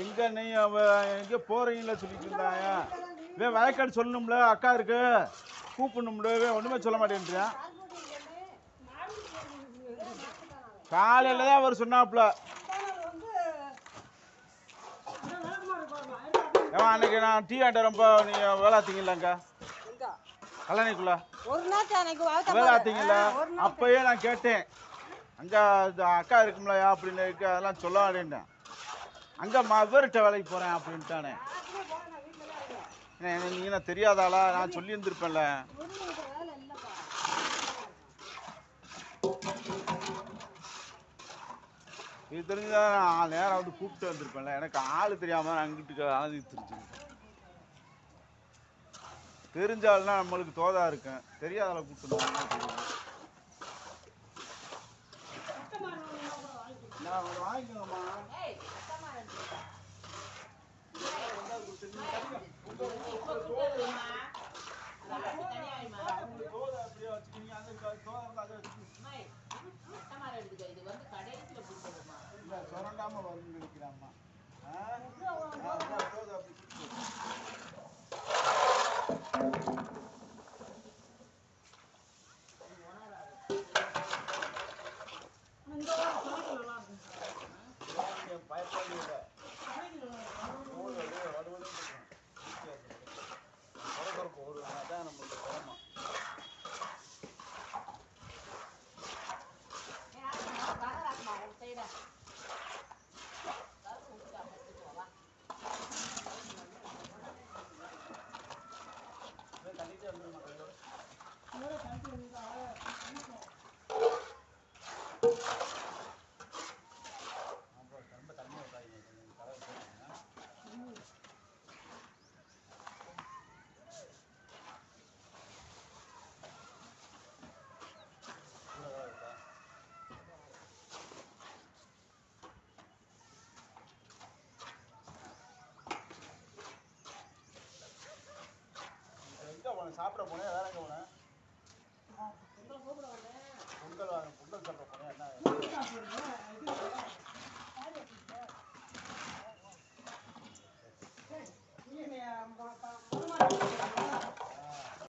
எங்க நீ அவ எங்க போறீங்களா சொல்லிட்டு இருந்தாங்க வே வயக்காடு சொல்லணும்ல அக்கா இருக்கு. கூப்பிடணும்ல இவன் ஒண்ணுமே சொல்ல மாட்டேன்றான் காலையில தான் அவர் சொன்னாப்புல. ஏமா அன்னைக்கு நான் டீ ஆண்ட ரொம்ப நீங்க வேலை ஆத்தீங்களாங்க கல்லணைக்குள்ள. ஒரு நாள் எனக்கு வாழ்க்கை வேலை பாரு. ஆத்தீங்களா ஆ, ஒரு நாள் அப்பயே நான் கேட்டேன். அங்கே அக்கா இருக்கும்லயா அப்படின்னு இருக்கு அதெல்லாம் சொல்ல மாட்டேன்ட்டேன் அங்கே மா வேலைக்கு போகிறேன் அப்படின்ட்டானே. என்ன, என்ன, என்ன தெரியாதாளா? நான் சொல்லியிருந்துருப்பேன்ல. இது தெரிஞ்சுதான் நான் நேரம் வந்து கூப்பிட்டு வந்திருப்பேன்ல. எனக்கு ஆள் தெரியாமல் நான் அங்கிட்டு அலைஞ்சி தெரிஞ்சு தெரிஞ்சால்னா நம்மளுக்கு தோதா இருக்கும். தெரியாதால கூப்பிட்டு வந்தா நான் ஒரு வாங்கிக்கோங்கம்மா அவங்களுக்கு தோதை அப்படியே வச்சுக்கிங்க அந்த தோதை அதை வச்சுக்கிங்க சுரண்டாம வந்து நினைக்கிறாம்மா 여러 단체입니다. சாப்பிட போனேன் வேற போனேன்.